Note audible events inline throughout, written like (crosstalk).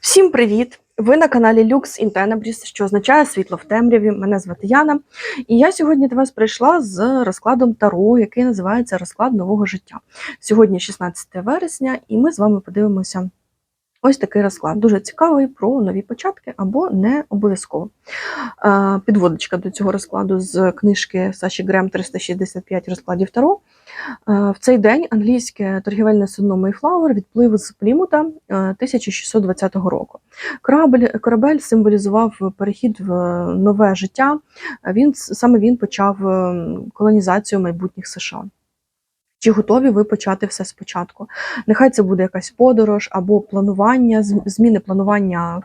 Всім привіт! Ви на каналі Lux in Tenebris, що означає світло в темряві. Мене звати Яна. І я сьогодні до вас прийшла з розкладом Таро, який називається Розклад нового життя. Сьогодні 16 вересня, і ми з вами подивимося ось такий розклад. Дуже цікавий про нові початки або не обов'язково. Е, Підводочка до цього розкладу з книжки Саші Грем 365 розкладів Таро. Е, В цей день англійське торгівельне судно Mayflower відплив з Плімута е, 1620 року. Корабель, корабель символізував перехід в нове життя. Він саме він почав е, колонізацію майбутніх США. Чи готові ви почати все спочатку? Нехай це буде якась подорож або планування, зміни планування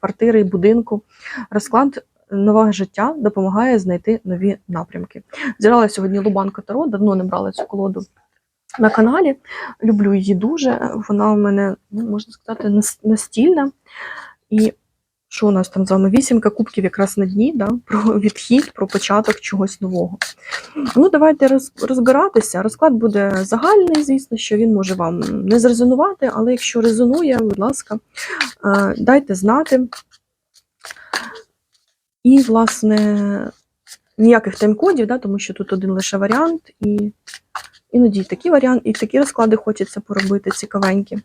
квартири і будинку. Розклад нового життя допомагає знайти нові напрямки. Зірала сьогодні Лубанка Таро, давно не брала цю колоду на каналі. Люблю її дуже. Вона у мене, ну, можна сказати, настільна. І що у нас там з вами? Вісімка кубків якраз на дні, да? про відхід, про початок чогось нового. Ну, давайте розбиратися. Розклад буде загальний, звісно, що він може вам не зрезонувати, але якщо резонує, будь ласка, е, дайте знати. І, власне, ніяких тайм-кодів, да, тому що тут один лише варіант, і іноді і такі варіанти, і такі розклади хочеться поробити цікавенькі.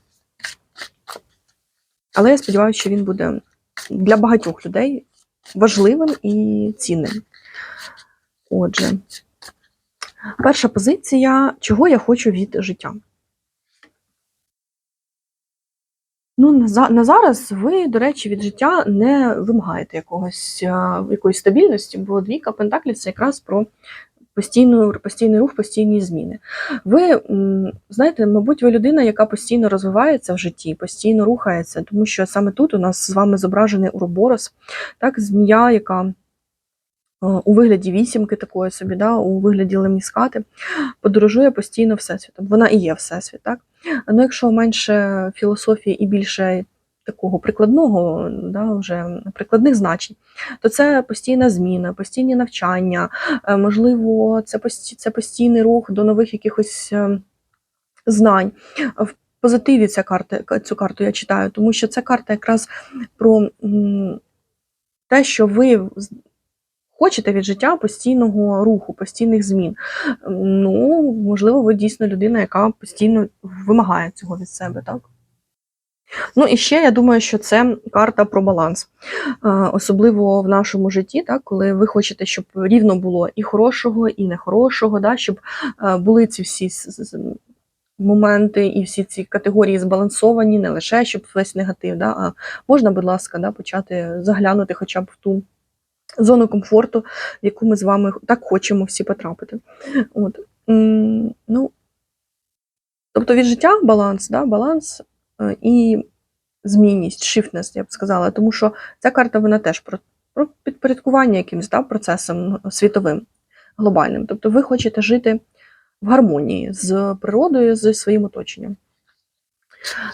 Але я сподіваюся, що він буде для багатьох людей важливим і цінним. Отже, перша позиція, чого я хочу від життя. Ну, на, на зараз ви, до речі, від життя не вимагаєте якогось, а, якоїсь стабільності, бо двійка пентаклів це якраз про постійну, постійний рух, постійні зміни. Ви знаєте, мабуть, ви людина, яка постійно розвивається в житті, постійно рухається, тому що саме тут у нас з вами зображений уроборос, так, змія, яка е, у вигляді вісімки такої собі, да, у вигляді леміскати, подорожує постійно всесвітом. Вона і є всесвіт, так? Ну, якщо менше філософії і більше такого прикладного, да, вже прикладних значень, то це постійна зміна, постійні навчання, е, можливо, це, це постійний рух до нових якихось е, знань. В позитиві ця карта, цю карту я читаю, тому що ця карта якраз про те, що ви хочете від життя постійного руху, постійних змін. Ну, можливо, ви дійсно людина, яка постійно вимагає цього від себе, так? Ну і ще я думаю, що це карта про баланс, Е, особливо в нашому житті, так, коли ви хочете, щоб рівно було і хорошого, і нехорошого, да, щоб е, були ці всі моменти і всі ці категорії збалансовані, не лише щоб весь негатив, да, а можна, будь ласка, да, почати заглянути хоча б в ту зону комфорту, в яку ми з вами так хочемо всі потрапити. От. Ну, тобто від життя баланс, да, баланс е, і змінність, shiftness, я б сказала, тому що ця карта вона теж про, про підпорядкування якимось да, процесом світовим, глобальним. Тобто ви хочете жити в гармонії з природою, з своїм оточенням.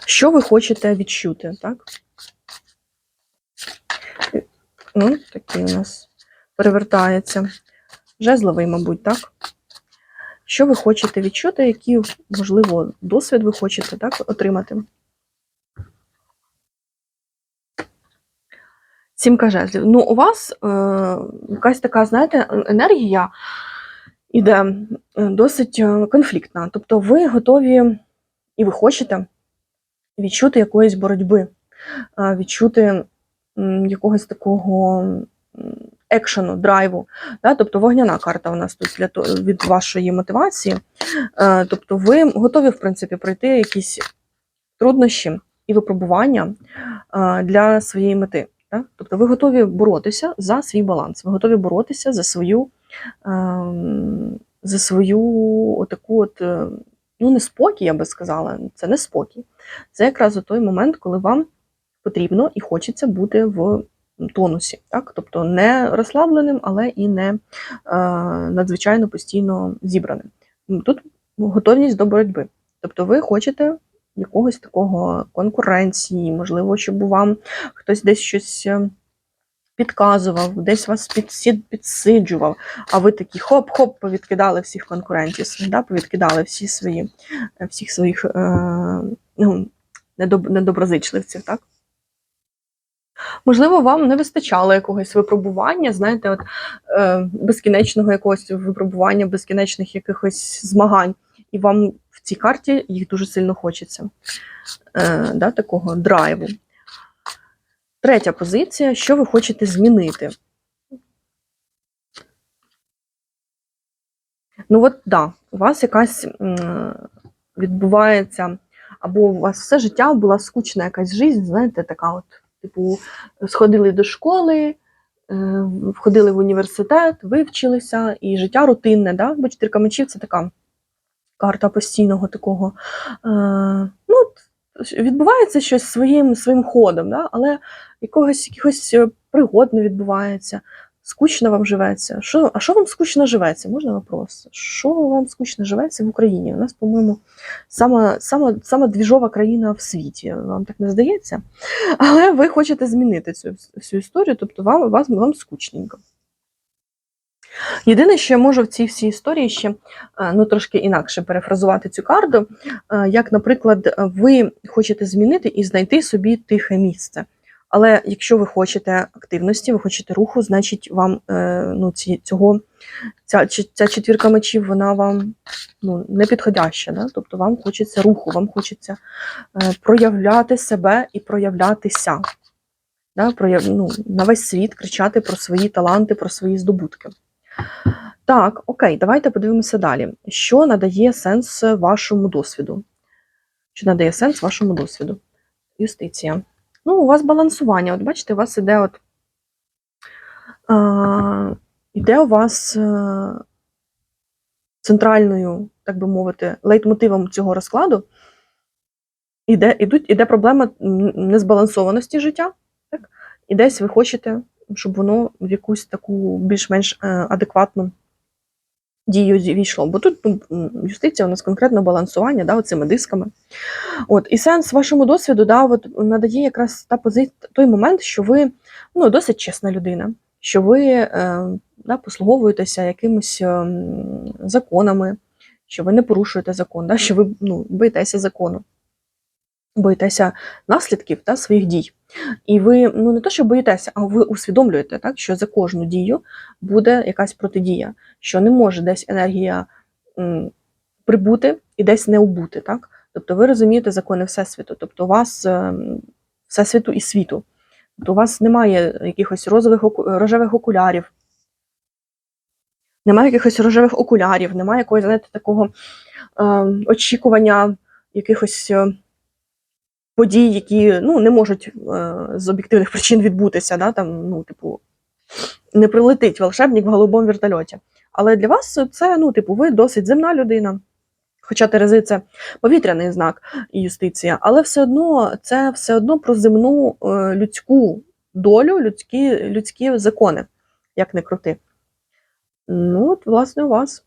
Що ви хочете відчути, так? Ну, такий у нас перевертається. Жезловий, мабуть, так? Що ви хочете відчути, який, можливо, досвід ви хочете так, отримати? Сімка жезлів. Ну, у вас е, якась така, знаєте, енергія іде е, досить е, конфліктна. Тобто ви готові і ви хочете відчути якоїсь боротьби, е, відчути якогось такого екшену, драйву. Да? Тобто вогняна карта у нас тут для того, від вашої мотивації. Е, Тобто ви готові, в принципі, пройти якісь труднощі і випробування е, для своєї мети. Да? Тобто ви готові боротися за свій баланс, ви готові боротися за свою, ем, за свою отаку от, е, ну, не спокій, я би сказала, це не спокій. Це якраз той момент, коли вам потрібно і хочеться бути в тонусі. Так? Тобто не розслабленим, але і не е, надзвичайно постійно зібраним. Тут готовність до боротьби. Тобто ви хочете якогось такого конкуренції, можливо, щоб вам хтось десь щось е, підказував, десь вас підсиджував, а ви такі хоп-хоп повідкидали всіх конкурентів, да, повідкидали всі свої, е, всіх своїх е, ну, недоб, недоброзичливців, так? Можливо, вам не вистачало якогось випробування, знаєте, от е, безкінечного якогось випробування, безкінечних якихось змагань, і вам в цій карті їх дуже сильно хочеться. Е, да, такого драйву. Третя позиція: що ви хочете змінити? Ну, от да, у вас якась м, відбувається, або у вас все життя була скучна якась життя, знаєте, така от, типу, сходили до школи, е, входили в університет, вивчилися, і життя рутинне, да? бо чотирка мечів це така карта постійного такого. Е, ну, відбувається щось своїм своїм ходом, да? але якогось якихось е, пригод не відбувається. Скучно вам живеться. Що, а що вам скучно живеться? Можна вопрос? Що вам скучно живеться в Україні? У нас, по-моєму, сама, сама, сама двіжова країна в світі. Вам так не здається? Але ви хочете змінити цю всю історію, тобто вам, вам, вам скучненько. Єдине, що я можу в цій всій історії ще ну, трошки інакше перефразувати цю карту, як, наприклад, ви хочете змінити і знайти собі тихе місце. Але якщо ви хочете активності, ви хочете руху, значить вам е, ну, ці, цього, ця, ця четвірка мечів, вона вам ну, не підходяща. Да? Тобто вам хочеться руху, вам хочеться е, проявляти себе і проявлятися. Да? Прояв, ну, на весь світ кричати про свої таланти, про свої здобутки. Так, окей, давайте подивимося далі. Що надає сенс вашому досвіду? Що надає сенс вашому досвіду? Юстиція. Ну, у вас балансування. От бачите, у вас іде от. А, іде у вас е, центральною, так би мовити, лейтмотивом цього розкладу. Іде, ідуть, іде проблема незбалансованості життя. Так? І десь ви хочете, щоб воно в якусь таку більш-менш е, адекватну дію війшло. Бо тут ну, юстиція у нас конкретно балансування да, цими дисками. От, і сенс вашому досвіду да, от, надає якраз та пози... той момент, що ви ну, досить чесна людина, що ви е, да, послуговуєтеся якимись е, законами, що ви не порушуєте закон, да, що ви ну, боїтеся закону, боїтеся наслідків та своїх дій. І ви ну, не то, що боїтеся, а ви усвідомлюєте, так, що за кожну дію буде якась протидія, що не може десь енергія м, прибути і десь не убути. Так? Тобто ви розумієте закони Всесвіту, тобто у вас ем, Всесвіту і світу. Тобто у вас немає якихось розових, рожевих окулярів, немає якихось рожевих окулярів, немає якогось, знаєте, такого ем, очікування якихось е, подій, які ну, не можуть е, з об'єктивних причин відбутися. Да? Там, ну, типу, не прилетить волшебник в голубому вертольоті. Але для вас це, ну, типу, ви досить земна людина. Хоча Терези це повітряний знак і юстиція, але все одно це все одно про земну е, людську долю, людські, людські закони, як не крути. Ну, от, власне, у вас.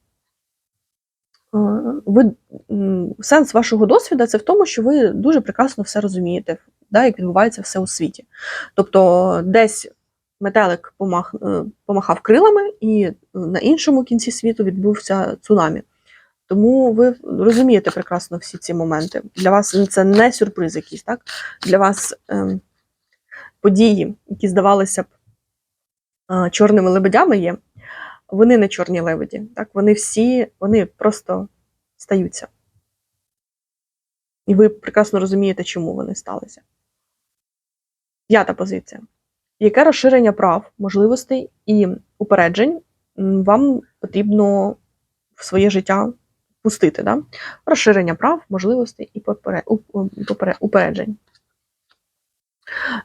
Е, Ви, сенс вашого досвіду це в тому, що ви дуже прекрасно все розумієте, да, як відбувається все у світі. Тобто, десь метелик помах, е, помахав крилами, і на іншому кінці світу відбувся цунамі. Тому ви розумієте прекрасно всі ці моменти. Для вас це не сюрприз якийсь, так? Для вас ем, події, які здавалися б е, чорними лебедями є, вони не чорні лебеді. Так? Вони всі, вони просто стаються. І ви прекрасно розумієте, чому вони сталися. П'ята позиція. Яке розширення прав, можливостей і упереджень вам потрібно в своє життя пустити? Да? Розширення прав, можливостей і попере- уп- попере- упереджень.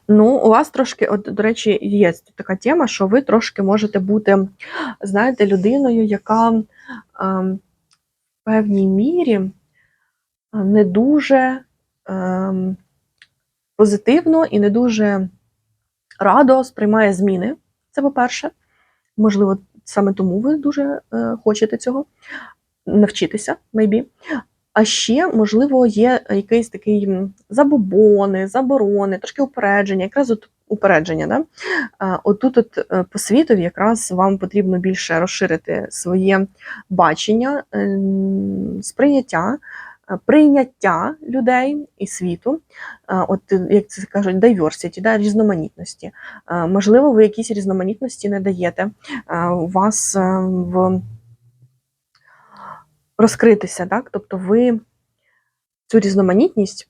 Ну, у вас трошки, от, до речі, є така тема, що ви трошки можете бути, знаєте, людиною, яка ем, в певній мірі е, не дуже ем, позитивно і не дуже радо сприймає зміни. Це по-перше. Можливо, саме тому ви дуже е, хочете цього навчитися, maybe. А ще, можливо, є якийсь такий забобони, заборони, трошки упередження, якраз от упередження. Да? Отут, от е, по світові, якраз вам потрібно більше розширити своє бачення, ем, сприйняття, е, прийняття людей і світу, е, от е, як це кажуть, diversity, да, різноманітності. Е, Можливо, ви якісь різноманітності не даєте. Е, У вас е, в розкритися, так? Тобто ви цю різноманітність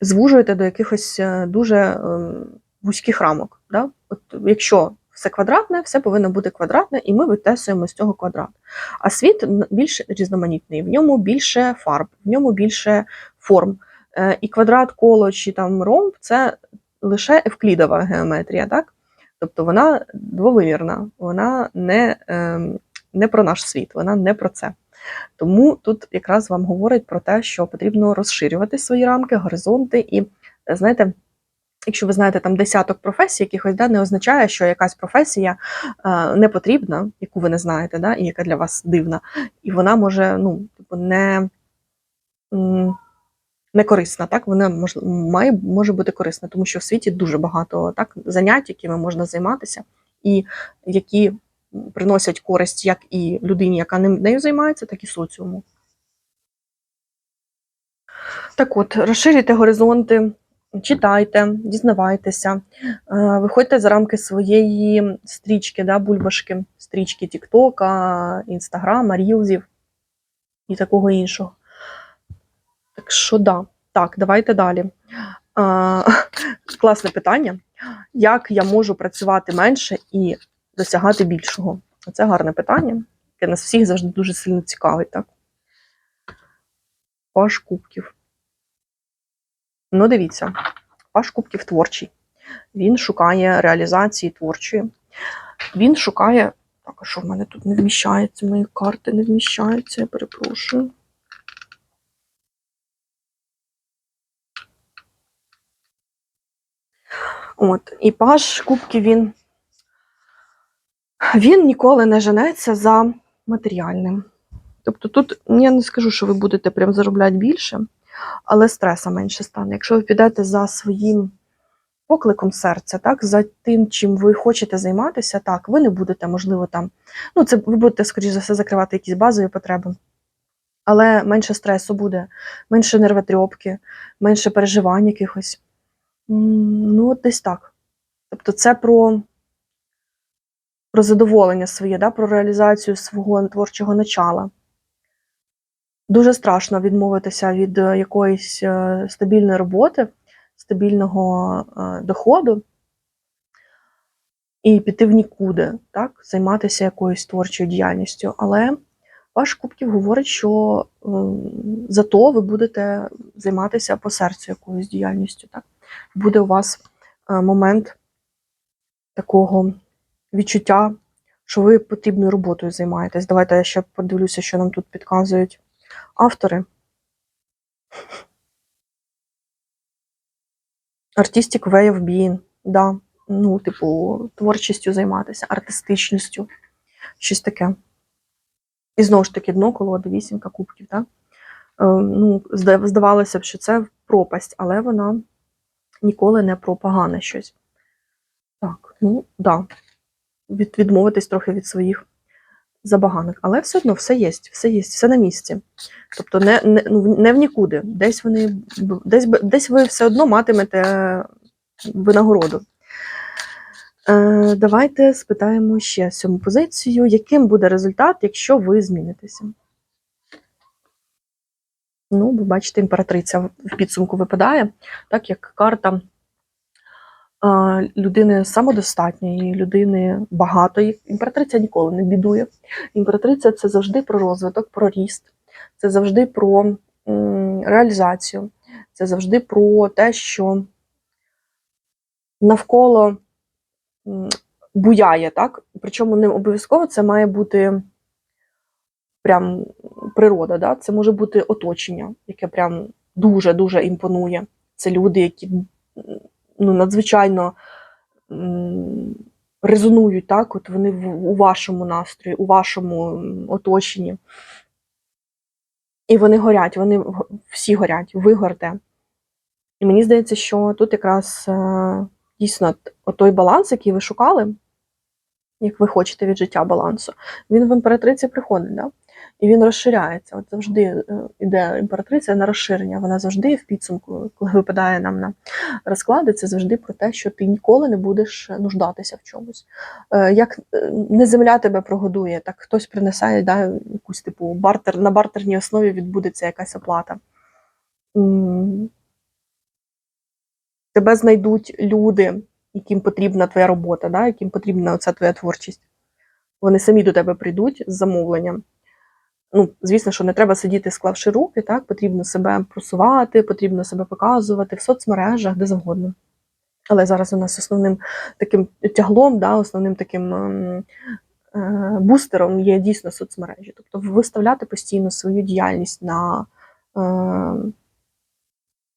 звужуєте до якихось е, дуже е, вузьких рамок. Да? От якщо все квадратне, все повинно бути квадратне, і ми витесуємо з цього квадрат. А світ більш різноманітний, в ньому більше фарб, в ньому більше форм. Е, І квадрат, коло чи там ромб це лише евклідова геометрія, так? Тобто вона двовимірна, вона не, ем, не про наш світ, вона не про це. Тому тут якраз вам говорить про те, що потрібно розширювати свої рамки, горизонти, і е, знаєте, якщо ви знаєте там десяток професій, якихось да, не означає, що якась професія е, не потрібна, яку ви не знаєте, да, і яка для вас дивна, і вона може ну, типу, не, не корисна, так? Вона мож, має, може бути корисна, тому що в світі дуже багато так, занять, якими можна займатися, і які приносять користь як і людині, яка нею займається, так і соціуму. Так от, розширюйте горизонти, читайте, дізнавайтеся, е, виходьте за рамки своєї стрічки, да, бульбашки, стрічки Тіктока, Інстаграма, Рілзів і такого іншого. Так що да. Так, давайте далі. А, (laughs) класне питання. Як я можу працювати менше і досягати більшого? Це гарне питання, яке нас всіх завжди дуже сильно цікавить, так? Паш кубків. Ну, дивіться, Паш кубків творчий. Він шукає реалізації творчої. Він шукає. Так, а що в мене тут не вміщається? Мої карти не вміщаються, я перепрошую. От, і паш кубків він, він ніколи не женеться за матеріальним. Тобто тут я не скажу, що ви будете прям заробляти більше, але стреса менше стане. Якщо ви підете за своїм покликом серця, так, за тим, чим ви хочете займатися, так, ви не будете, можливо, там, ну, це ви будете, скоріш за все, закривати якісь базові потреби. Але менше стресу буде, менше нервотрьопки, менше переживань якихось. Ну, от десь так. Тобто, це про, про задоволення своє, да? про реалізацію свого творчого начала. Дуже страшно відмовитися від е, якоїсь е, стабільної роботи, стабільного е, доходу і піти в нікуди, так? займатися якоюсь творчою діяльністю. Але ваш Кубків говорить, що зато ви будете займатися по серцю якоюсь діяльністю. Так? Буде у вас момент такого відчуття, що ви потрібною роботою займаєтесь. Давайте я ще подивлюся, що нам тут підказують автори. Artistic way of being, да. Ну, типу, творчістю займатися, артистичністю, щось таке. І знову ж таки, дно колоди, вісімка кубків, так? Е, ну, здавалося б, що це пропасть, але вона ніколи не про погане щось. Так, ну, да. Від, відмовитись трохи від своїх забаганок. Але все одно все є, все є, все на місці. Тобто не, не, ну, не в нікуди. Десь вони десь, десь ви все одно матимете винагороду. Е, давайте спитаємо ще сьому позицію. Яким буде результат, якщо ви змінитеся? Ну, ви бачите, імператриця в підсумку випадає, так як карта людини самодостатньої, людини багатої. Імператриця ніколи не бідує. Імператриця це завжди про розвиток, про ріст, це завжди про реалізацію, це завжди про те, що навколо буяє, так? Причому не обов'язково це має бути прям природа, да? це може бути оточення, яке прям дуже-дуже імпонує. Це люди, які ну, надзвичайно резонують, так? От вони у вашому настрої, у вашому оточенні. І вони горять, вони всі горять, ви горте. І мені здається, що тут якраз е, дійсно той баланс, який ви шукали, як ви хочете від життя балансу, він в імператриці приходить. Да? І він розширяється. От завжди е, іде імператриця на розширення. Вона завжди в підсумку, коли випадає нам на розклади, це завжди про те, що ти ніколи не будеш нуждатися в чомусь. Е, Як е, не земля тебе прогодує, так хтось принесе да, якусь типу бартер на бартерній основі відбудеться якась оплата. Тебе знайдуть люди, яким потрібна твоя робота, да, яким потрібна оця твоя творчість. Вони самі до тебе прийдуть з замовленням. Ну, звісно, що не треба сидіти, склавши руки, так, потрібно себе просувати, потрібно себе показувати в соцмережах, де завгодно. Але зараз у нас основним таким тяглом, да, основним таким ем, е, бустером є дійсно соцмережі. Тобто виставляти постійно свою діяльність на, е,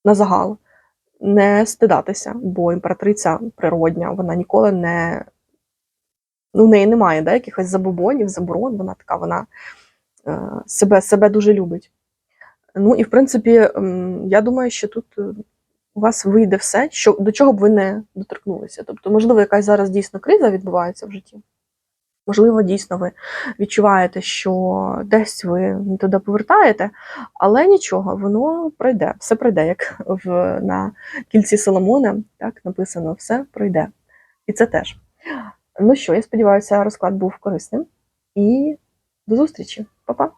на загал, не стидатися, бо імператриця природня, вона ніколи не. Ну, в неї немає да, якихось забобонів, заборон, вона така, вона себе, себе дуже любить. Ну і в принципі, я думаю, що тут е, у вас вийде все, що, до чого б ви не доторкнулися. Тобто, можливо, якась зараз дійсно криза відбувається в житті. Можливо, дійсно ви відчуваєте, що десь ви не туди повертаєте, але нічого, воно пройде, все пройде, як в, на кільці Соломона, так написано, все пройде. І це теж. Ну що, я сподіваюся, розклад був корисним. І до зустрічі, Па-па!